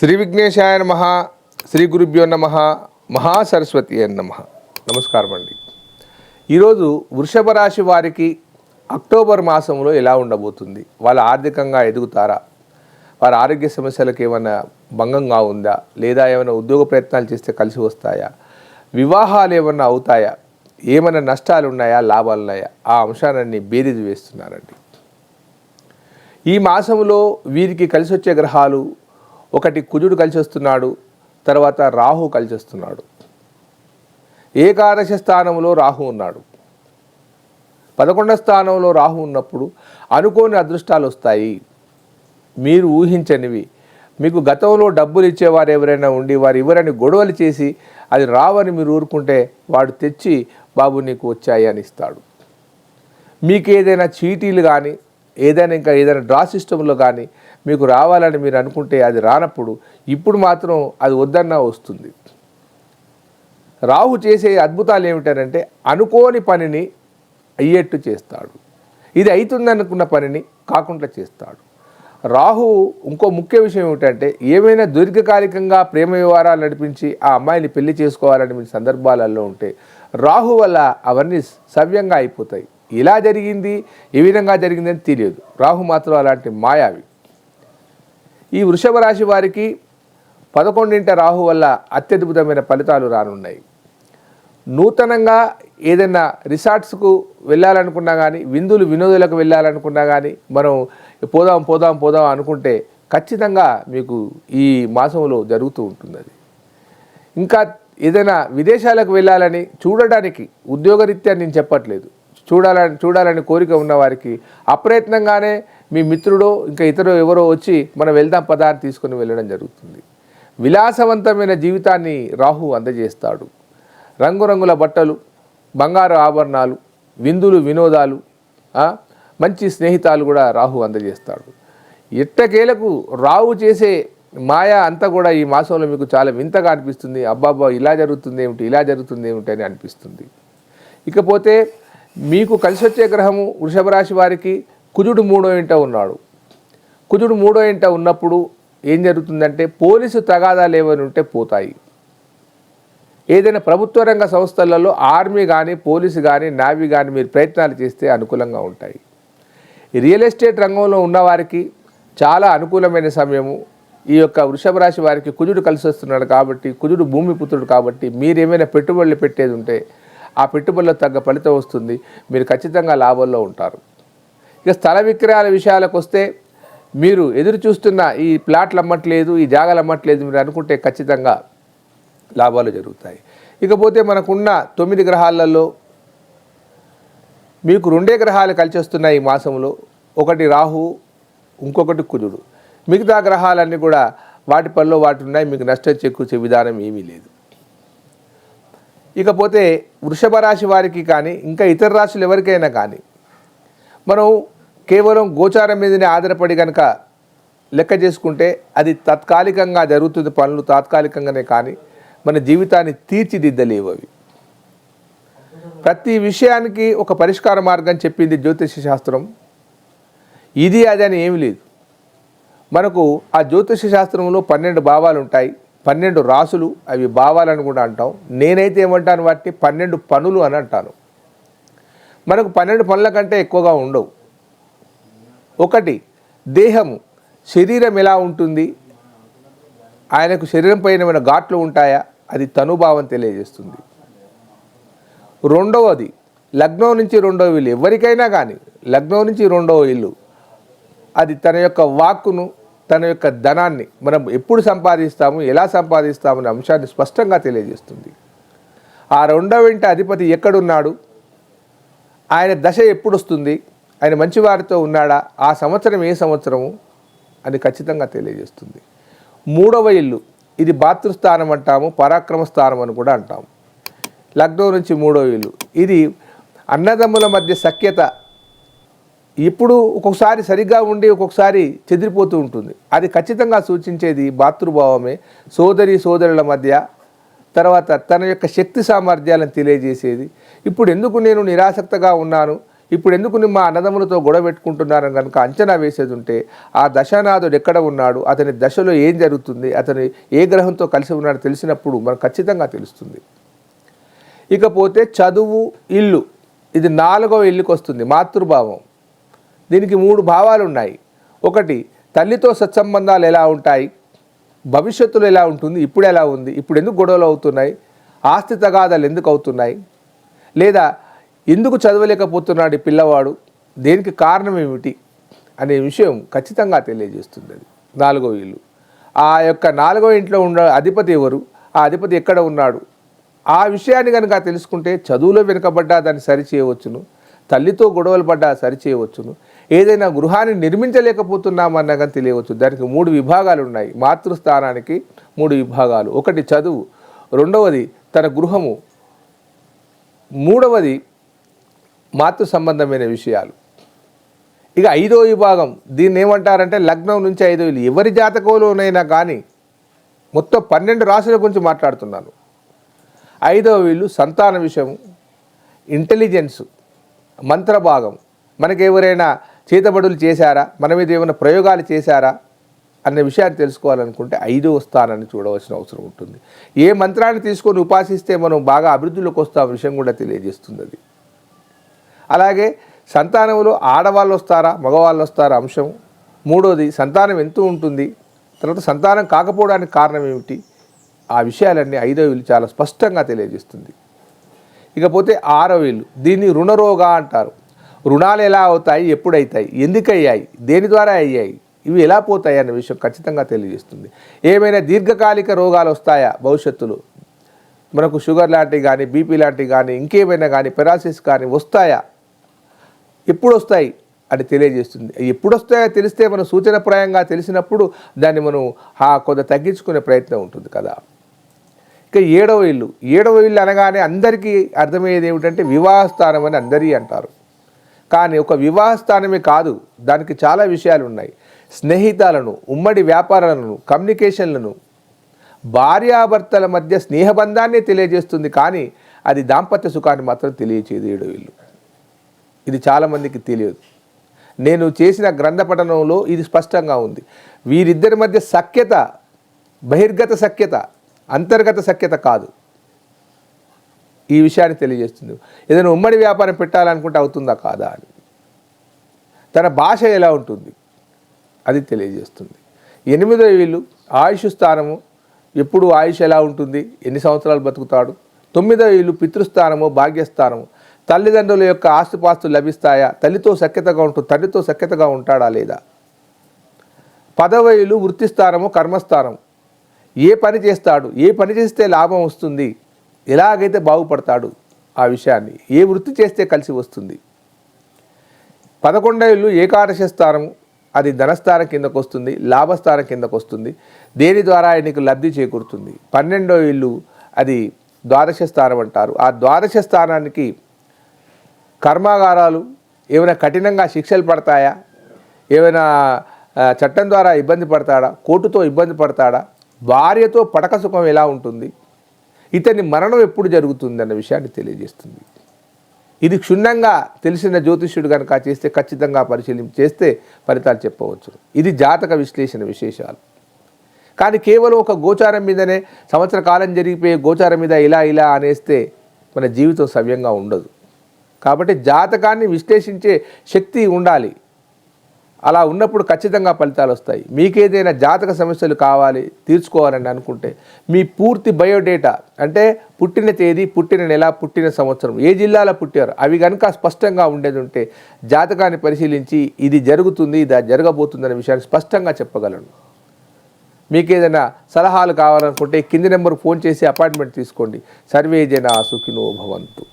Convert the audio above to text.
శ్రీ విఘ్నేశాయ నమ శ్రీ గురుభ్యో నమ మహాసరస్వతి అని నమ. నమస్కారం అండి. ఈరోజు వృషభ రాశి వారికి అక్టోబర్ మాసంలో ఎలా ఉండబోతుంది? వాళ్ళ ఆర్థికంగా ఎదుగుతారా? వారి ఆరోగ్య సమస్యలకు ఏమైనా భంగంగా ఉందా? లేదా ఏమైనా ఉద్యోగ ప్రయత్నాలు చేస్తే కలిసి వస్తాయా? వివాహాలు ఏమైనా అవుతాయా? ఏమైనా నష్టాలు ఉన్నాయా? లాభాలు ఉన్నాయా? ఆ అంశాలన్నీ బేరీజు వేస్తున్నారండి. ఈ మాసంలో వీరికి కలిసి వచ్చే గ్రహాలు ఒకటి కుజుడు కలిసి వస్తున్నాడు తర్వాత రాహు కలిసి వస్తున్నాడు ఏకాదశ స్థానంలో రాహు ఉన్నాడు. పదకొండవ స్థానంలో రాహు ఉన్నప్పుడు అనుకోని అదృష్టాలు వస్తాయి మీరు ఊహించనివి. మీకు గతంలో డబ్బులు ఇచ్చేవారు ఎవరైనా ఉండి వారు ఇవ్వరని గొడవలు చేసి అది రావని మీరు ఊరుకుంటే వాడు తెచ్చి బాబు నీకు వచ్చాయి అని ఇస్తాడు. మీకు ఏదైనా చీటీలు కానీ ఏదైనా ఇంకా ఏదైనా డ్రా సిస్టంలో కానీ మీకు రావాలని మీరు అనుకుంటే అది రానప్పుడు ఇప్పుడు మాత్రం అది వద్దన్నా వస్తుంది. రాహు చేసే అద్భుతాలు ఏమిటంటే అనుకోని పనిని అయ్యేట్టు చేస్తాడు. ఇది అవుతుందనుకున్న పనిని కాకుండా చేస్తాడు. రాహు ఇంకో ముఖ్య విషయం ఏమిటంటే ఏమైనా దీర్ఘకాలికంగా ప్రేమ వ్యవహారాలు నడిపించి ఆ అమ్మాయిని పెళ్ళి చేసుకోవాలని మీ సందర్భాలలో ఉంటే రాహు వల్ల అవన్నీ సవ్యంగా అయిపోతాయి. ఇలా జరిగింది ఏ విధంగా జరిగిందని తెలియదు. రాహు మాత్రం అలాంటి మాయావి. ఈ వృషభ రాశి వారికి పదకొండింట రాహు వల్ల అత్యద్భుతమైన ఫలితాలు రానున్నాయి. నూతనంగా ఏదైనా రిసార్ట్స్కు వెళ్ళాలనుకున్నా కానీ విందులు వినోదులకు వెళ్ళాలనుకున్నా కానీ మనం పోదాం పోదాం పోదాం అనుకుంటే ఖచ్చితంగా మీకు ఈ మాసంలో జరుగుతూ ఉంటుంది అది ఇంకా ఏదైనా విదేశాలకు వెళ్ళాలని చూడడానికి ఉద్యోగరీత్యా నేను చెప్పట్లేదు. చూడాలని చూడాలని కోరిక ఉన్న వారికి అప్రయత్నంగానే మీ మిత్రుడో ఇంకా ఇతరు ఎవరో వచ్చి మనం వెళ్దాం పదాన్ని తీసుకుని వెళ్ళడం జరుగుతుంది. విలాసవంతమైన జీవితాన్ని రాహు అందజేస్తాడు. రంగురంగుల బట్టలు బంగారు ఆభరణాలు విందులు వినోదాలు మంచి స్నేహితాలు కూడా రాహు అందజేస్తాడు. ఎట్టకేలకు రాహు చేసే మాయ అంతా కూడా ఈ మాసంలో మీకు చాలా వింతగా అనిపిస్తుంది. అబ్బాబ్బా ఇలా జరుగుతుంది ఏమిటి ఇలా జరుగుతుంది ఏమిటి అని అనిపిస్తుంది. ఇకపోతే మీకు కలిసి వచ్చే గ్రహము వృషభ రాశి వారికి కుజుడు మూడో ఇంట ఉన్నాడు. కుజుడు మూడో ఇంట ఉన్నప్పుడు ఏం జరుగుతుందంటే పోలీసు తగాదాలు ఏమైనా ఉంటే పోతాయి. ఏదైనా ప్రభుత్వ రంగ సంస్థలలో ఆర్మీ కానీ పోలీసు కానీ నావీ కానీ మీరు ప్రయత్నాలు చేస్తే అనుకూలంగా ఉంటాయి. రియల్ ఎస్టేట్ రంగంలో ఉన్నవారికి చాలా అనుకూలమైన సమయము. ఈ యొక్క వృషభ రాశి వారికి కుజుడు కలిసి వస్తున్నాడు కాబట్టి కుజుడు భూమి పుత్రుడు కాబట్టి మీరు ఏమైనా పెట్టుబడులు పెట్టేది ఉంటే ఆ పెట్టుబడులకు తగ్గ ఫలితం వస్తుంది. మీరు ఖచ్చితంగా లాభంలో ఉంటారు. ఇక స్థల విక్రయాల విషయాలకు వస్తే మీరు ఎదురు చూస్తున్న ఈ ప్లాట్లు అమ్మట్లేదు ఈ జాగాలు అమ్మట్లేదు మీరు అనుకుంటే ఖచ్చితంగా లాభాలు జరుగుతాయి. ఇకపోతే మనకున్న తొమ్మిది గ్రహాలలో మీకు రెండే గ్రహాలు కలిసి వస్తున్నాయి ఈ మాసంలో. ఒకటి రాహు ఇంకొకటి కుజుడు. మిగతా గ్రహాలన్నీ కూడా వాటి పనిలో వాటి ఉన్నాయి మీకు నష్టం చేకూర్చే విధానం ఏమీ లేదు. ఇకపోతే వృషభ రాశి వారికి కానీ ఇంకా ఇతర రాశులు ఎవరికైనా కానీ మనం కేవలం గోచారం మీదనే ఆధారపడి కనుక లెక్క చేసుకుంటే అది తాత్కాలికంగా జరుగుతుంది పనులు తాత్కాలికంగానే కానీ మన జీవితాన్ని తీర్చిదిద్దలేవు అవి. ప్రతి విషయానికి ఒక పరిష్కార మార్గం చెప్పింది జ్యోతిష శాస్త్రం. ఇది అది అని ఏమి లేదు. మనకు ఆ జ్యోతిష శాస్త్రంలో పన్నెండు భావాలు ఉంటాయి. పన్నెండు రాసులు అవి భావాలని కూడా అంటాం. నేనైతే ఏమంటాను వాటిని? పన్నెండు పనులు అని అంటాను. మనకు పన్నెండు పనుల కంటే ఎక్కువగా ఉండవు. ఒకటి దేహము శరీరం ఎలా ఉంటుంది? ఆయనకు శరీరం పైన ఏమైనా ఘాట్లు ఉంటాయా? అది తనుభావం తెలియజేస్తుంది. రెండవది లగ్నం నుంచి రెండవ ఇల్లు. ఎవరికైనా కానీ లగ్నం నుంచి రెండవ ఇల్లు. అది తన యొక్క వాక్కును తన యొక్క ధనాన్ని మనం ఎప్పుడు సంపాదిస్తాము ఎలా సంపాదిస్తాము అనే అంశాన్ని స్పష్టంగా తెలియజేస్తుంది. ఆ రెండవ ఇంటి అధిపతి ఎక్కడున్నాడు? ఆయన దశ ఎప్పుడు వస్తుంది ఆయన మంచివారితో ఉన్నాడా? ఆ సంవత్సరం ఏ సంవత్సరము? అని ఖచ్చితంగా తెలియజేస్తుంది. మూడవ ఇల్లు. ఇది భాతృస్థానం అంటాము పరాక్రమ స్థానం అని కూడా అంటాము. లగ్నం నుంచి మూడవ ఇల్లు. ఇది అన్నదమ్ముల మధ్య సఖ్యత. ఇప్పుడు ఒక్కొక్కసారి సరిగ్గా ఉండి ఒక్కొక్కసారి చెదిరిపోతూ ఉంటుంది. అది ఖచ్చితంగా సూచించేది భాతృభావమే సోదరి సోదరుల మధ్య తర్వాత తన యొక్క శక్తి సామర్థ్యాలను తెలియజేసేది. ఇప్పుడు ఎందుకు నేను నిరాసక్తగా ఉన్నాను? ఇప్పుడు ఎందుకు మా అన్నదమ్ములతో గొడవ పెట్టుకుంటున్నారని కనుక అంచనా వేసేది ఉంటే ఆ దశానాథుడు ఎక్కడ ఉన్నాడు? అతని దశలో ఏం జరుగుతుంది? అతను ఏ గ్రహంతో కలిసి ఉన్నాడో తెలిసినప్పుడు మనకు ఖచ్చితంగా తెలుస్తుంది. ఇకపోతే చదువు ఇల్లు. ఇది నాలుగవ ఇల్లుకి వస్తుంది మాతృభావం. దీనికి మూడు భావాలు ఉన్నాయి ఒకటి తల్లితో సత్సంబంధాలు ఎలా ఉంటాయి? భవిష్యత్తులో ఎలా ఉంటుంది ఇప్పుడు ఎలా ఉంది ఇప్పుడు ఎందుకు గొడవలు అవుతున్నాయి ఆస్తి తగాదాలు ఎందుకు అవుతున్నాయి లేదా ఎందుకు చదవలేకపోతున్నాడు ఈ పిల్లవాడు దేనికి కారణం ఏమిటి అనే విషయం ఖచ్చితంగా తెలియజేస్తుంది. అది నాలుగో ఇల్లు. ఆ యొక్క నాలుగో ఇంట్లో ఉన్న అధిపతి ఎవరు ఆ అధిపతి ఎక్కడ ఉన్నాడు ఆ విషయాన్ని కనుక తెలుసుకుంటే చదువులో వెనుకబడ్డా దాన్ని సరిచేయవచ్చును తల్లితో గొడవలు పడ్డా సరిచేయవచ్చును. ఏదైనా గృహాన్ని నిర్మించలేకపోతున్నామన్నా కానీ తెలియవచ్చు. దానికి మూడు విభాగాలు ఉన్నాయి. మాతృస్థానానికి మూడు విభాగాలు. ఒకటి చదువు రెండవది తన గృహము మూడవది మాతృ సంబంధమైన విషయాలు. ఇక ఐదో విభాగం దీన్ని ఏమంటారంటే లగ్నం నుంచి ఐదో ఇల్లు ఎవరి జాతకంలోనైనా కానీ మొత్తం పన్నెండు రాశుల గురించి మాట్లాడుతున్నాను. ఐదవ వీళ్ళు సంతాన విషయం ఇంటెలిజెన్స్. మంత్రభాగం. మనకి ఎవరైనా చేతబడులు చేశారా? మన మీద ఏమైనా ప్రయోగాలు చేశారా? అన్న విషయాన్ని తెలుసుకోవాలనుకుంటే ఐదవ స్థానాన్ని చూడవలసిన అవసరం ఉంటుంది. ఏ మంత్రాన్ని తీసుకొని ఉపాసిస్తే మనం బాగా అభివృద్ధిలోకి వస్తాం విషయం కూడా తెలియజేస్తుంది అది. అలాగే సంతానంలో ఆడవాళ్ళు వస్తారా? మగవాళ్ళు వస్తారా? అంశం. మూడోది సంతానం ఎంత ఉంటుంది. తర్వాత సంతానం కాకపోవడానికి కారణం ఏమిటి? ఆ విషయాలన్నీ ఐదవ ఇల్లు చాలా స్పష్టంగా తెలియజేస్తుంది. ఇకపోతే ఆరవ ఇల్లు దీన్ని రుణరోగా అంటారు. రుణాలు ఎలా అవుతాయి? ఎప్పుడైతాయి? ఎందుకయ్యాయి? దేని ద్వారా అయ్యాయి? ఇవి ఎలా పోతాయి అన్న విషయం ఖచ్చితంగా తెలియజేస్తుంది. ఏమైనా దీర్ఘకాలిక రోగాలు వస్తాయా భవిష్యత్తులో? మనకు షుగర్ లాంటివి కానీ బీపీ లాంటివి కానీ ఇంకేమైనా కానీ పెరాసిస్ కానీ వస్తాయా? ఎప్పుడు వస్తాయి అని తెలియజేస్తుంది. ఎప్పుడు వస్తాయో తెలిస్తే మనం సూచనప్రాయంగా తెలిసినప్పుడు దాన్ని మనం ఆ కొంత తగ్గించుకునే ప్రయత్నం ఉంటుంది కదా. ఇక ఏడవ ఇల్లు. ఏడవ ఇల్లు అనగానే అందరికీ అర్థమయ్యేది ఏమిటంటే వివాహస్థానం అని అందరి అంటారు. కానీ ఒక వివాహ స్థానమే కాదు దానికి చాలా విషయాలు ఉన్నాయి. స్నేహితాలను ఉమ్మడి వ్యాపారాలను కమ్యూనికేషన్లను. భార్యాభర్తల మధ్య స్నేహబంధాన్ని తెలియజేస్తుంది కానీ అది దాంపత్య సుఖాన్ని మాత్రం తెలియచేది ఏడవ ఇల్లు. ఇది చాలామందికి తెలియదు. నేను చేసిన గ్రంథ పఠనంలో ఇది స్పష్టంగా ఉంది. వీరిద్దరి మధ్య సఖ్యత బహిర్గత సఖ్యత అంతర్గత సఖ్యత కాదు. ఈ విషయాన్ని తెలియజేస్తుంది. ఏదైనా ఉమ్మడి వ్యాపారం పెట్టాలనుకుంటే అవుతుందా కాదా అని. తన భాష ఎలా ఉంటుంది? అది తెలియజేస్తుంది. ఎనిమిదో వీళ్ళు ఆయుష్ స్థానము. ఎప్పుడు ఆయుష్ ఎలా ఉంటుంది? ఎన్ని సంవత్సరాలు బతుకుతాడు? తొమ్మిదో వీళ్ళు పితృస్థానము భాగ్యస్థానము. తల్లిదండ్రుల యొక్క ఆస్తిపాస్తులు లభిస్తాయా? తల్లితో సఖ్యతగా ఉంటూ తండ్రితో సఖ్యతగా ఉంటాడా లేదా? పదవ పదవైలు వృత్తిస్థానము కర్మస్థానం ఏ పని చేస్తాడు ఏ పని చేస్తే లాభం వస్తుంది ఎలాగైతే బాగుపడతాడు ఆ విషయాన్ని ఏ వృత్తి చేస్తే కలిసి వస్తుంది. పదకొండేళ్ళు ఏకాదశ స్థానము అది ధనస్థానం కిందకు వస్తుంది లాభస్థానం కిందకు వస్తుంది దేని ద్వారా ఆయనకు లబ్ధి చేకూరుతుంది? పన్నెండో ఇల్లు అది ద్వాదశ స్థానం అంటారు. ఆ ద్వాదశ స్థానానికి కర్మాగారాలు ఏమైనా కఠినంగా శిక్షలు పడతాయా? ఏమైనా చట్టం ద్వారా ఇబ్బంది పడతాడా? కోర్టుతో ఇబ్బంది పడతాడా? భార్యతో పడక సుఖం ఎలా ఉంటుంది? ఇతని మరణం ఎప్పుడు జరుగుతుంది అన్న విషయాన్ని తెలియజేస్తుంది. ఇది క్షుణ్ణంగా తెలిసిన జ్యోతిష్యుడు కనుక చేస్తే ఖచ్చితంగా పరిశీలించి చేస్తే ఫలితాలు చెప్పవచ్చు. ఇది జాతక విశ్లేషణ విశేషాలు. కానీ కేవలం ఒక గోచారం మీదనే సంవత్సర కాలం జరిగిపోయే గోచారం మీద ఇలా ఇలా అనేస్తే మన జీవితం సవ్యంగా ఉండదు. కాబట్టి జాతకాన్ని విశ్లేషించే శక్తి ఉండాలి. అలా ఉన్నప్పుడు ఖచ్చితంగా ఫలితాలు వస్తాయి. మీకేదైనా జాతక సమస్యలు కావాలి తీర్చుకోవాలని అనుకుంటే మీ పూర్తి బయోడేటా అంటే పుట్టిన తేదీ పుట్టిన నెల పుట్టిన సంవత్సరం ఏ జిల్లాలో పుట్టారు అవి కనుక స్పష్టంగా ఉండేది ఉంటే జాతకాన్ని పరిశీలించి ఇది జరుగుతుంది ఇది జరగబోతుంది విషయాన్ని స్పష్టంగా చెప్పగలను. మీకు ఏదైనా సలహాలు కావాలనుకుంటే కింది నెంబర్ ఫోన్ చేసి అపాయింట్మెంట్ తీసుకోండి. సర్వే జన సుఖినో భవంతు.